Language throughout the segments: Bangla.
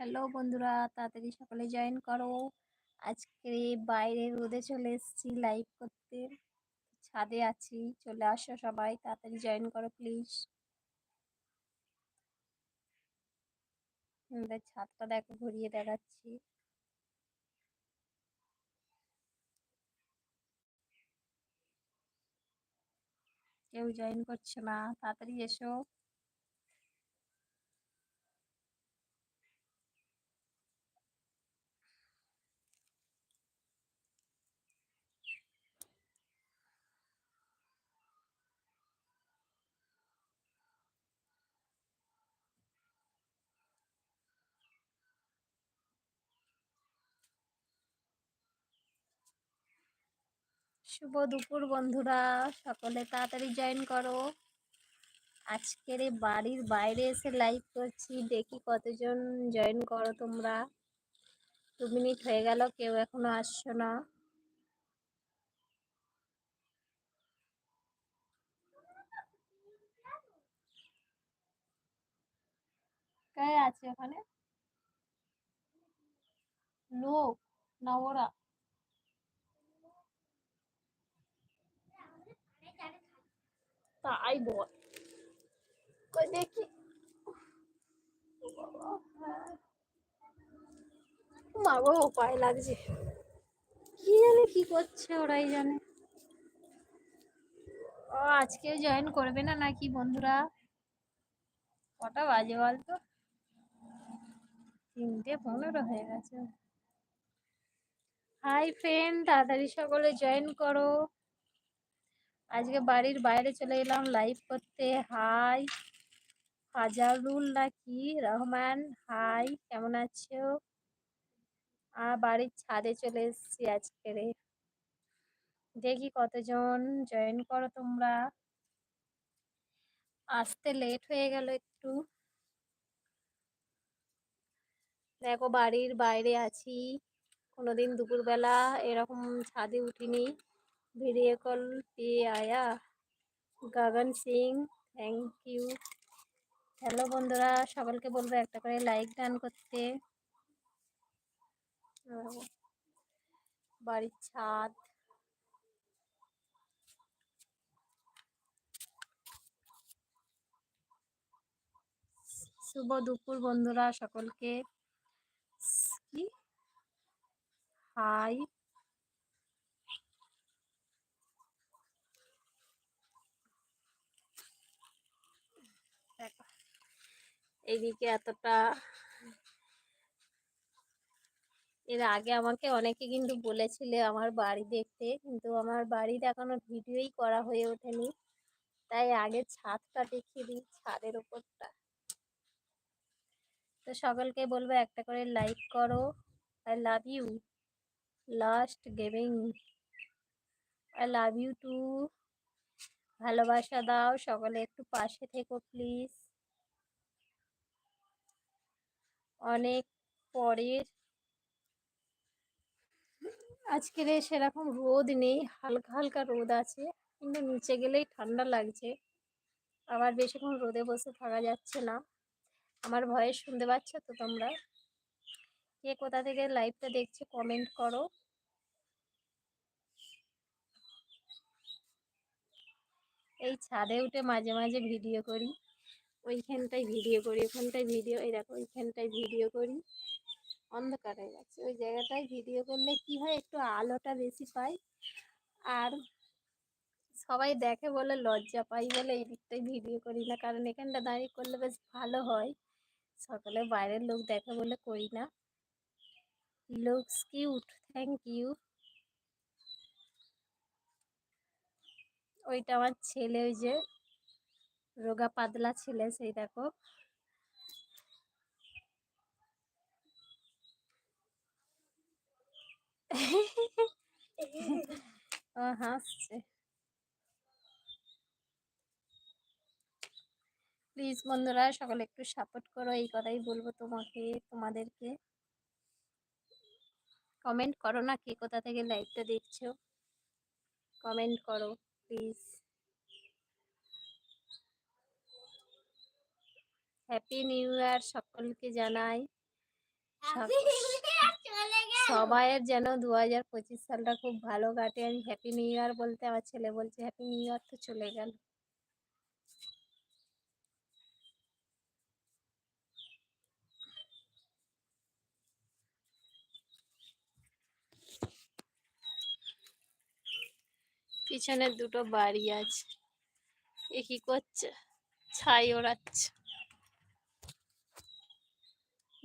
হ্যালো বন্ধুরা, তাড়াতাড়ি সকলে জয়েন করো। আজকে বাইরে রোদে চলে এসেছি লাইভ করতে। ছাদে আছি, চলে আসো সবাই, তাড়াতাড়ি জয়েন করো প্লিজ আমাদের ছাদটা দেখো, ঘুরিয়ে দেখাচ্ছি। কেউ জয়েন করছে না, তাড়াতাড়ি এসো। শুভ দুপুর বন্ধুরা। সকলে তাড়াতাড়ি জয়েন করো। আজকের বাড়ির বাইরে এসে লাইভ করছি। দেখি কতজন জয়েন করো তোমরা। দু মিনিট হয়ে গেল, কেউ এখনও আসছো না। আছে ওখানে? লোক, না ওরা। তাই বল কই দেখি মাগো পায়ে লাগছে কি জানে কি করছে ওরাই জানে? ও আজকেও জয়েন করবে না নাকি বন্ধুরা? কটা বাজে বলতো? তিনটে পনেরো হয়ে গেছে। হাই ফ্রেন্ড তাড়াতাড়ি সকলে জয়েন করো। আজকে বাড়ির বাইরে চলে এলাম লাইভ করতে। হাই ফাজারুল নাকি? রহমান হাই কেমন আছো? আর বাড়ির ছাদে চলে এসেছি আজকে রে। দেখি কতজন জয়েন করো তোমরা। আসতে লেট হয়ে গেল একটু। দেখো বাড়ির বাইরে আছি। কোনোদিন দুপুরবেলা এরকম ছাদে উঠিনি। ভিডিও কল পেয়ে আয়া Gagan Singh thank you hello বন্ধুরা সকলকে বলব একটা করে লাইক ডান করতে। বাড়ির ছাদ। শুভ দুপুর বন্ধুরা, সকলকে। কি? হাই এইদিকে এতটা এর আগে আমাকে অনেকে কিন্তু বলেছিলে আমার বাড়ি দেখতে, কিন্তু আমার বাড়ির এখনও ভিডিওই করা হয়ে ওঠেনি। তাই আগে ছাদটা দেখিয়ে দিই, ছাদের ওপরটা। তো সকলকে বলব একটা করে লাইক করো। I love you last gaming I love you too ভালোবাসা দাও, সকলে একটু পাশে থেকো প্লিজ অনেক পরের আজকের সেরকম রোদ নেই, হালকা হালকা রোদ আছে, কিন্তু নিচে গেলেই ঠান্ডা লাগছে। আবার বেশিক্ষণ রোদে বসে থাকা যাচ্ছে না। আমার ভয়েস শুনতে পাচ্ছ তো তোমরা? কে কোথা থেকে লাইভটা দেখছ কমেন্ট করো। এই ছাদে উঠে মাঝে মাঝে ভিডিও করি। ওইখানটায় ভিডিও করি, ওখানটায় ভিডিও, এই দেখো ওইখানটায় ভিডিও করি। অন্ধকার হয়ে গেছে ওই জায়গাটায় ভিডিও করলে কি হয়? একটু আলোটা বেশি পাই আর সবাই দেখে বলে লজ্জা পাই বলে এই দিকটাই ভিডিও করি না। কারণ এখানটা দাঁড়িয়ে করলে বেশ ভালো হয়। সকালে বাইরের লোক দেখে বলে করি না। Looks cute, thank you. ওইটা আমার ছেলে ওই যে রোগা পাতলা ছেলে সেই দেখো। ও, হাসছে। প্লিজ বন্ধুরা, সকলে একটু সাপোর্ট করো, এই কথাই বলব তোমাকে, তোমাদেরকে। কমেন্ট করো না, কে কোথা থেকে লাইভটা দেখছ? কমেন্ট করো প্লিজ হ্যাপি নিউ ইয়ার সকলকে জানাই। সবাইয়ের যেন দু হাজার পঁচিশ সালটা খুব ভালো কাটে। আমি হ্যাপি নিউ ইয়ার বলতে আমার ছেলে বলছে হ্যাপি নিউ ইয়ার তো চলে গেল। পিছনে দুটো বাড়ি আছে। এ কি করছে? ছাই ওড়াচ্ছে।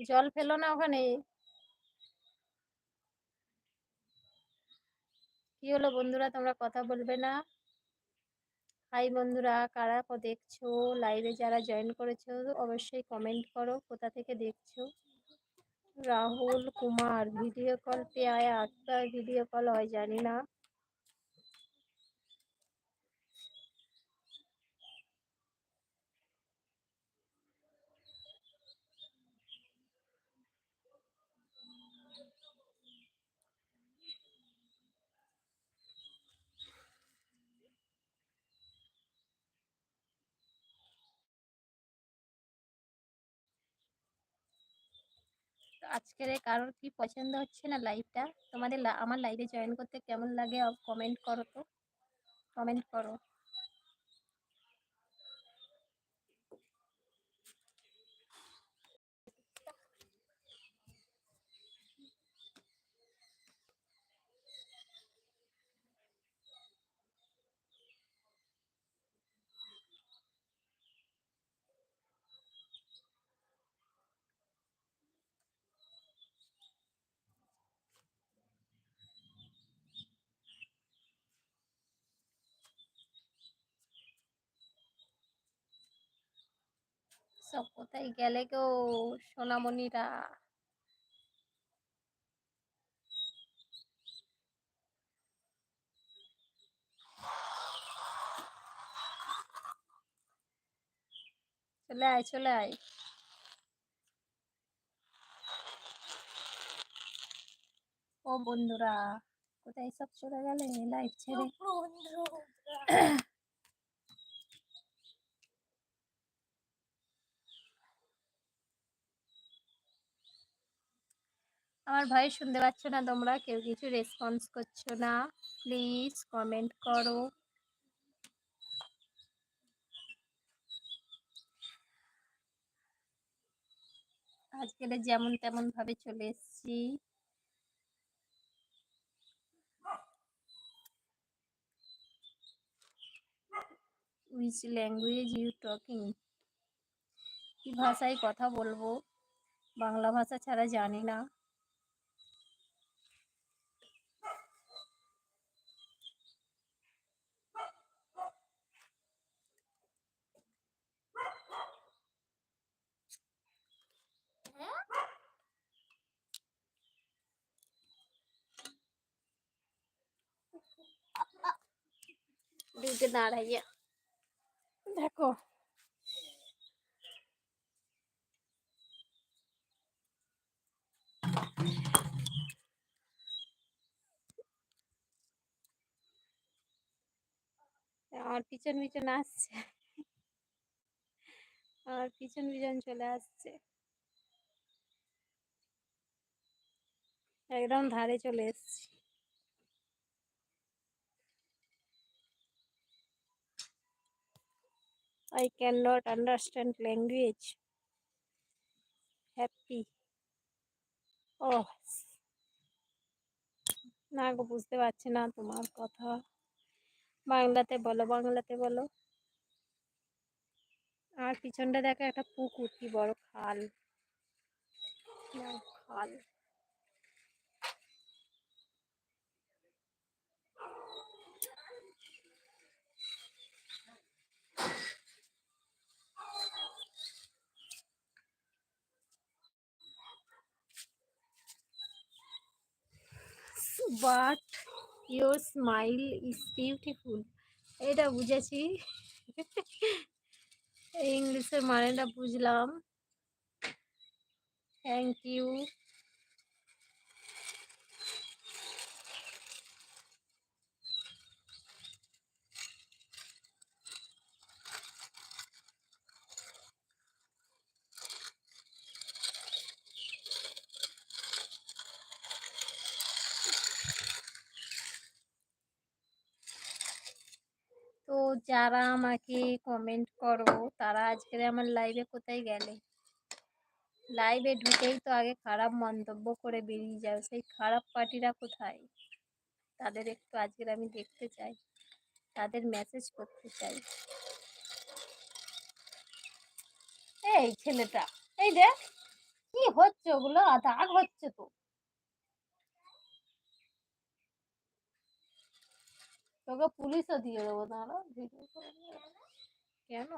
জল ফেলো না ওখানে? কি হলো বন্ধুরা, তোমরা কথা বলবে না? হাই বন্ধুরা, কারা দেখছ? লাইভে যারা জয়েন করেছ, অবশ্যই কমেন্ট করো, কোথা থেকে দেখছ? রাহুল কুমার ভিডিও কল পে আয়া একটা ভিডিও কল হয়, জানি না। তো আজকের কারোর কি পছন্দ হচ্ছে না লাইভটা? তোমাদের আমার লাইভে জয়েন করতে কেমন লাগে? কমেন্ট করো তো। কমেন্ট করো। সব কোথায় গেলে গো সোনামণিরা? চলে আয় চলে আয়। ও বন্ধুরা কোথায় সব চলে গেলে? লাইভ ছেড়ে। আমার ভয়েস শুনতে পাচ্ছ না তোমরা? কেউ কিছু রেসপন্স করছ না? প্লিজ কমেন্ট করো। আজকের যেমন তেমন ভাবে চলে এসেছি। উইচ ল্যাঙ্গুয়েজ ইউ টকিং কি ভাষায় কথা বলব? বাংলা ভাষা ছাড়া জানি না। দিকে দাঁড়াইয়া। দেখো। আমার পিছন পিছন আসছে। আমার পিছন পিছন চলে আসছে। একদম ধারে চলে এসছি। I cannot understand language. Happy. Oh. না গো, বুঝতে পারছি না তোমার কথা বাংলাতে বলো বাংলাতে বলো আর পিছনটা দেখো একটা পুকুর, কি বড় খাল খাল but your smile is beautiful এটা বুঝেছি। ইংলিশের মানেটা বুঝলাম। থ্যাংক ইউ যারা আমাকে কমেন্ট করো, তারা আজকের আমার লাইভে কোথায় গেলে? লাইভে ঢুকেই তো আগে খারাপ মন্তব্য করে বেরিয়ে যাও, সেই খারাপ পার্টিরা কোথায়? তাদের একটু আজকের আমি দেখতে চাই, তাদের মেসেজ করতে চাই। এই ছেলেটা, এই দেখ, কি হচ্ছে ওগুলো? দাগ হচ্ছে তো। তোকে পুলিশও দিয়ে দেবো করে কেন?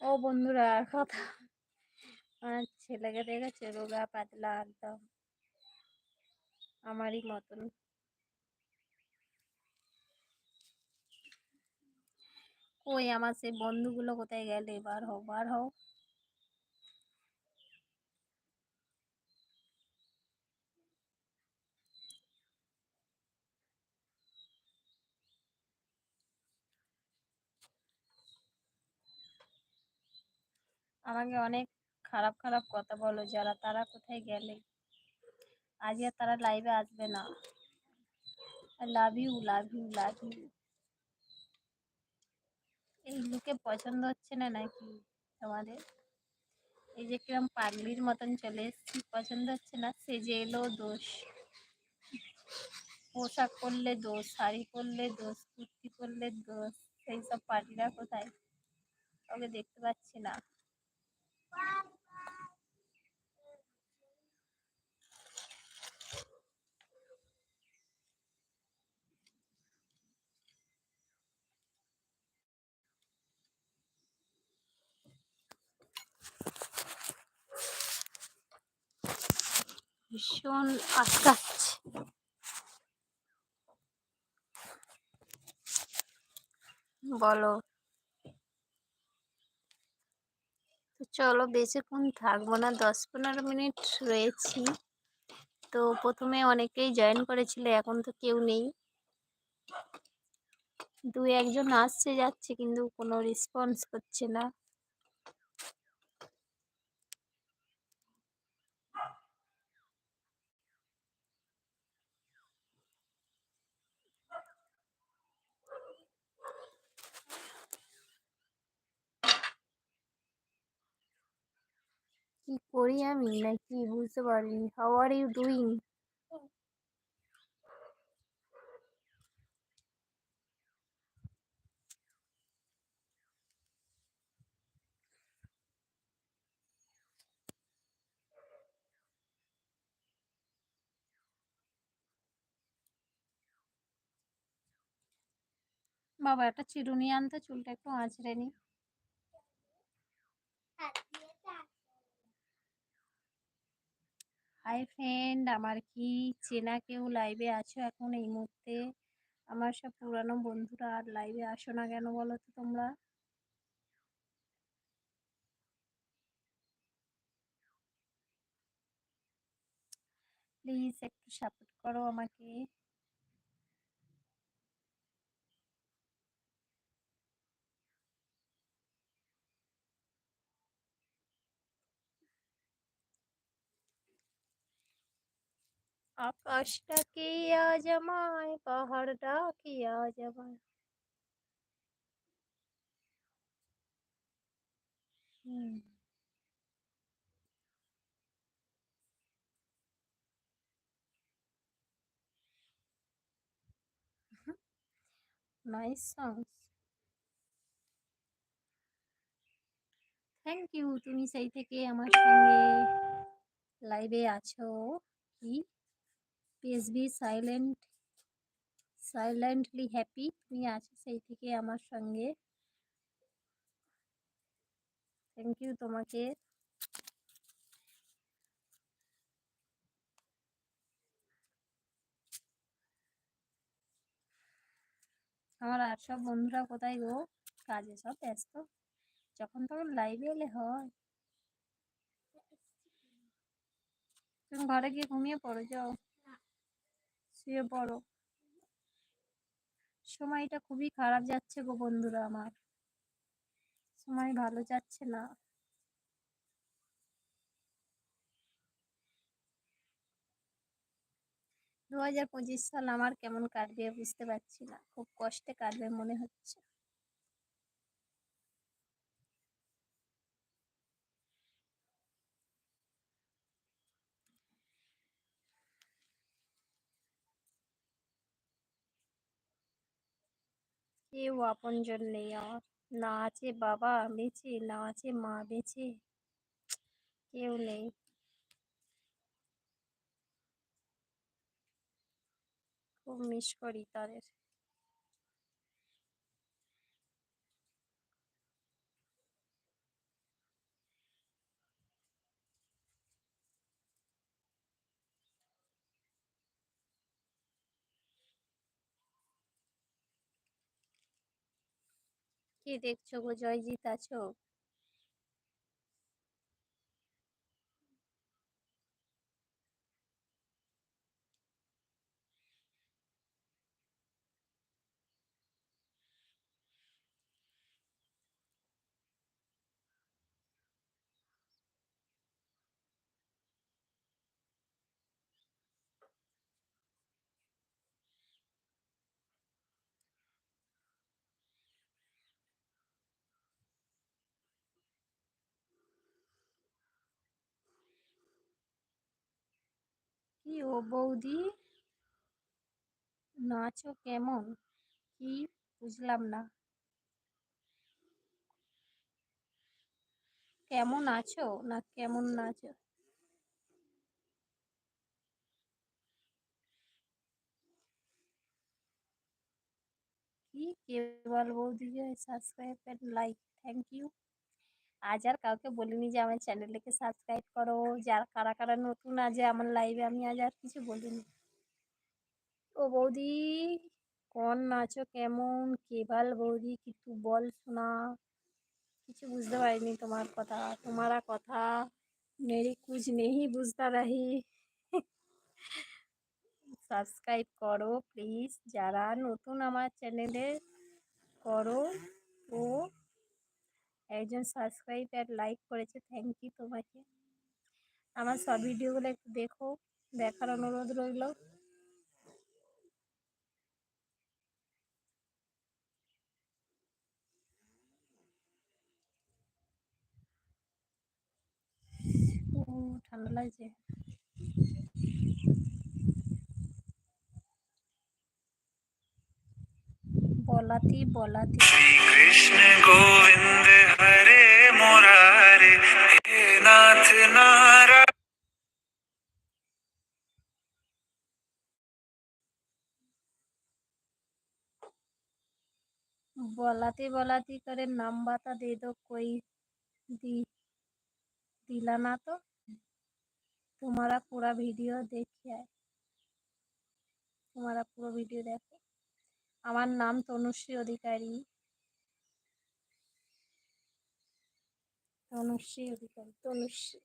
ও বন্ধুরা, কথা। আমার ছেলেকে দেখেছে? রোগা, পাতলা, একদম আমারই মতন। কই আমার সেই বন্ধুগুলো কোথায় গেলে? বার হও বার হও। আমাকে অনেক খারাপ খারাপ কথা বলো যারা, তারা কোথায় গেলে? আজ আর তারা লাইভে আসবে না। Love you love you love you এই লুকে পছন্দ হচ্ছে না নাকি তোমাদের? এই যে কিরম পাগলির মতন চলে এসছি, পছন্দ হচ্ছে না? সেজে এলো দোষ। পোশাক পরলে দোষ, শাড়ি পরলে দোষ, কুর্তি পরলে দোষ, সেই সব পার্টিরা কোথায়? ওকে দেখতে পাচ্ছি না। ভীষণ আটকাচ্ছে। বলো। চলো বেশিক্ষণ থাকব না, দশ পনেরো মিনিট রয়েছি। তো প্রথমে অনেকেই জয়েন করেছিল, এখন তো কেউ নেই। দু একজন আসছে, যাচ্ছে কিন্তু কোনো রেসপন্স করছে না। কি করি আমি নাকি বুঝতে পারিনি। হাউ আর ইউ ডুইং বাবা, একটা চিরুনি আনতে চুলটা একটু আঁচড়ে নি। হাই ফ্রেন্ড, আমার কি চেনা কেউ লাইভে আছো এখন এই মুহূর্তে? আমার সব পুরানো বন্ধুরা আর লাইভে আসো না কেন বলো তো তোমরা? প্লিজ একটু সাপোর্ট করো আমাকে। আকাশটা কি আজ আমায় পাহাড়টা কি আজ আমায়। নাইস থ্যাংক ইউ তুমি সেই থেকে আমার সঙ্গে লাইভে আছো কি পিএসবি সাইলেন্ট সাইলেন্টলি হ্যাপি তুমি আছো সেই থেকে আমার সঙ্গে। থ্যাংক ইউ তোমাকে। আমার আর সব বন্ধুরা কোথায় গো? কাজে সব ব্যস্ত। যখন তখন লাইভে এলে হয়। তুমি ঘরে গিয়ে ঘুমিয়ে পড়ো যাও। শুয়ে পড়ো সময়টা খুবই খারাপ যাচ্ছে গো বন্ধুরা আমার। সময় ভালো যাচ্ছে না। দু হাজার পঁচিশ সাল আমার কেমন কাটবে বুঝতে পারছি না। খুব কষ্টে কাটবে মনে হচ্ছে। কেউ আপনজন নেই। আমার না আছে বাবা বেঁচে, না আছে মা বেঁচে। কেউ নেই। খুব মিস করি তাদের। কি দেখছ গো? জয়জিৎ আছো? কি ও বৌদি নাচো কেমন? কি বুঝলাম না। কেমন আছো না কেমন নাচো? কি কেবল বৌদি subscribe and like thank you আজ আর কাউকে বলিনি যে আমার চ্যানেলটাকে সাবস্ক্রাইব করো যার কারা কারা নতুন আছে আমার লাইভে আমি আজ আর কিছু বলিনি। ও বৌদি, কন নাচো কেমন? কেবাল বৌদি, কিছু বল শোনা। কিছু বুঝতে পারিনি তোমার কথা, তোমারা কথা। মেরি কুছ নেই বুঝতা রাহি। সাবস্ক্রাইব করো প্লিজ যারা নতুন আমার চ্যানেলে করো ও একজন সাবস্ক্রাইব আর লাইক করেছে থ্যাংক ইউ তোমাকে। আমার সব ভিডিওগুলো একটু দেখো, দেখার অনুরোধ রইল। ঠান্ডা লাগছে। বলাতি বলাতি कृष्ण गोविंद हरे मुरारे हे नाथ नारायण बलाती बलाती करे नाम बता दे दो कोई दी दिला ना तो तुम्हारा पूरा वीडियो देखिए आए तुम्हारा পুরো ভিডিও দেখো আমার নাম তনুশ্রী অধিকারী। তনুশ্রী অধিকারী তনুশ্রী।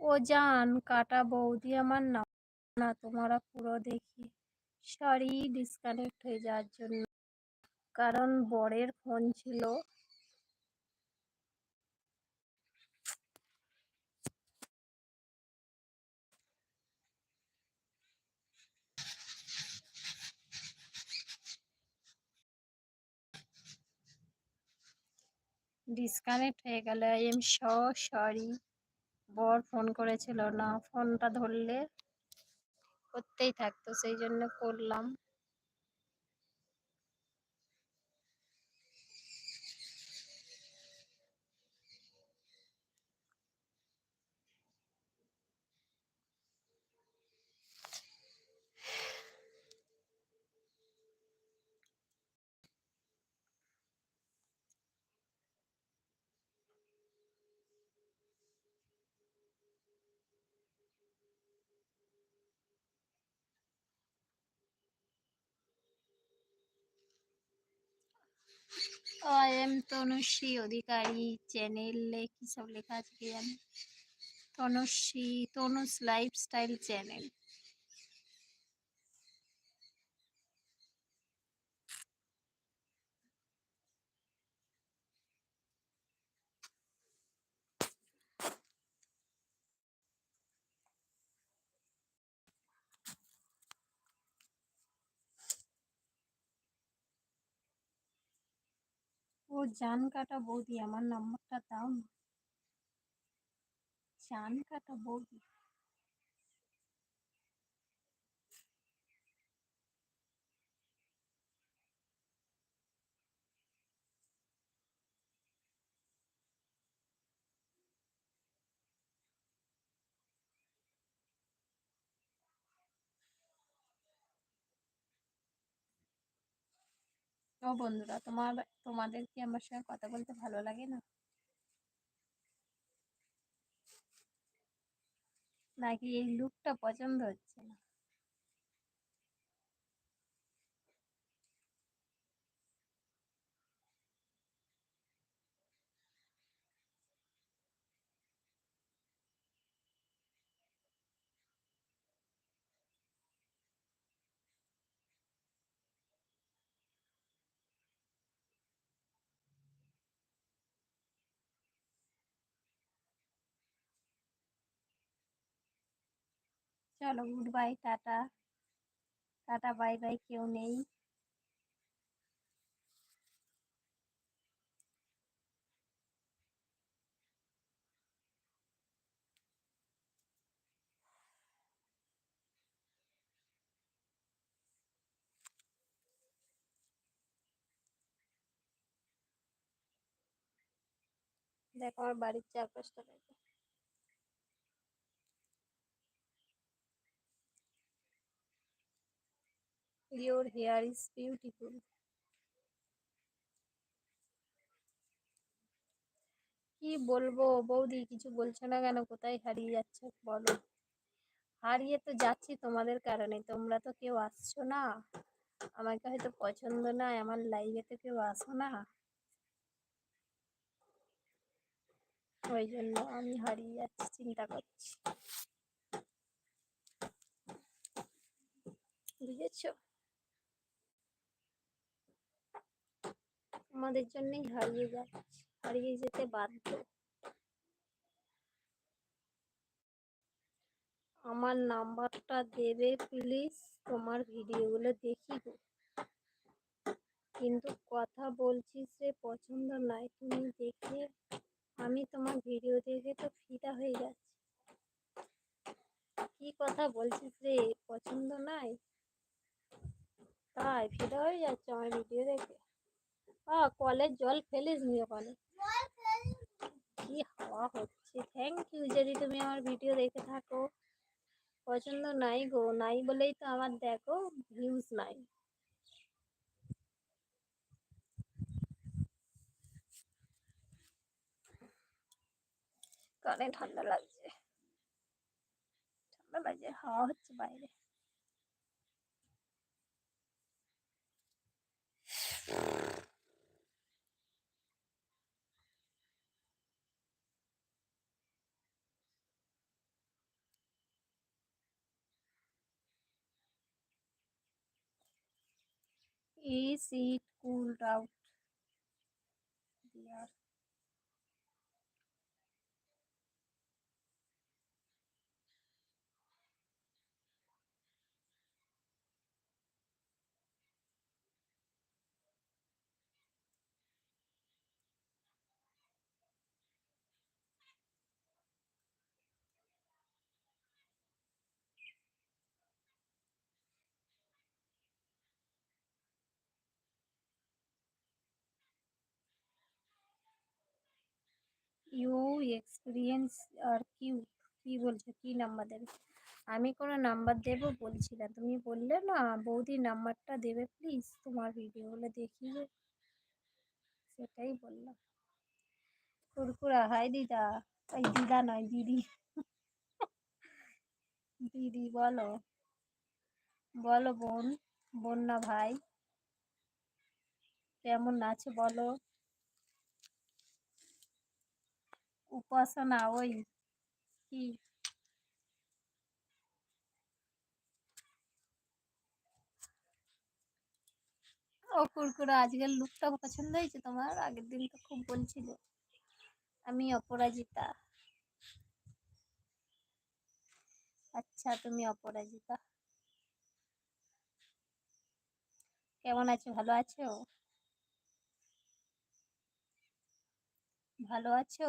ও জান কাটা বৌদি আমার নাম না তোমারা পুরো দেখি। সরি ডিসকানেক্ট হয়ে যাওয়ার জন্য। কারণ বরের ফোন ছিল। ডিসকানেক্ট হয়ে গেল। আই এম সরি বর ফোন করেছিল না। ফোনটা ধরলে করতেই থাকতো সেই জন্য করলাম। আই এম তনুশ্রী অধিকারী চ্যানেলে কী সব লেখা আছে কি জানি তনুশ্রী তনুস লাইফস্টাইল চ্যানেল ও জান কাটা বৌদি আমার নাম্বারটা দাও না জান কাটা বৌদি ও বন্ধুরা, তোমার তোমাদের কি আমার সঙ্গে কথা বলতে ভালো লাগে না? নাকি এই লুকটা পছন্দ হচ্ছে না? চলো good bye tata. Tata bye bye কেউ নেই। দেখো আমার বাড়ির চারপাশটা দেখো। ইউর হেয়ার ইজ বিউটিফুল কি বলব বৌদি, কিছু বলছো না কেন? কোথায় হারিয়ে যাচ্ছে বলো। হারিয়ে তো যাচ্ছি তোমাদের কারণে, তোমরা তো কেউ আসছো না। আমাকে হয়তো পছন্দ নয় আমার লাইভে তো কেউ আসো না। ওই জন্য আমি হারিয়ে যাচ্ছি, চিন্তা করছি। বুঝেছ? আমাদের জন্যই হারিয়ে যাচ্ছে হারিয়ে যেতে বাধ্য। আমার নাম্বারটা দেবে প্লিজ তোমার ভিডিওগুলো দেখি গো। কিন্তু কথা বলছিস রে, পছন্দ নয়। তুমি দেখে, আমি তোমার ভিডিও দেখে তো ফিদা হয়ে যাচ্ছি। কি কথা বলছিস রে, পছন্দ নাই? তাই ফিদা হয়ে যাচ্ছে আমার ভিডিও দেখে। কলের জল ফেলিস নি ওখানে। কি হাওয়া হচ্ছে। থ্যাংক ইউ যদি তুমি আমার ভিডিও দেখে থাকো। পছন্দ নাই গো, নাই বলেই তো আমার দেখো ভিউজ নাই। কানে ঠান্ডা লাগছে। ঠান্ডা লাগছে, হাওয়া হচ্ছে বাইরে। Is it cooled out? You experience আর কিউ কি বলছো? কি নাম্বার দেবে? আমি কোনো নাম্বার দেবো বলছি না। তুমি বললে না, বৌদি নাম্বারটা দেবে প্লিজ তোমার ভিডিওগুলো দেখিয়ে। সেটাই বললাম। কুরকুরা, হাই দিদা। ওই দিদা নয়, দিদি। দিদি, বলো। বলো বোন বোন না ভাই। কেমন আছে বলো? উপাসনা, ওই কি? ও কুরকুরা, আজকের লুকটা পছন্দ হয়েছে তোমার? আগের দিন তো খুব আমি অপরাজিতা। আচ্ছা তুমি অপরাজিতা। কেমন আছো? ভালো আছো? ভালো আছো?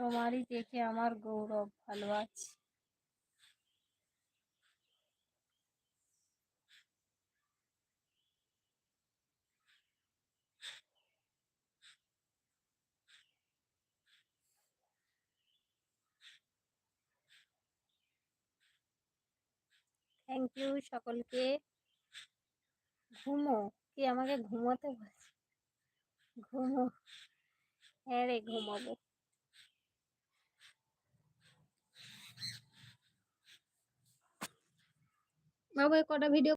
তোমারই দেখে আমার গৌরব ভালো থ্যাংক ইউ সকলকে। ঘুমো, কি আমাকে ঘুমোতে ঘুমো। হ্যাঁ রে, ঘুমাবো। বাবু কটা ভিডিও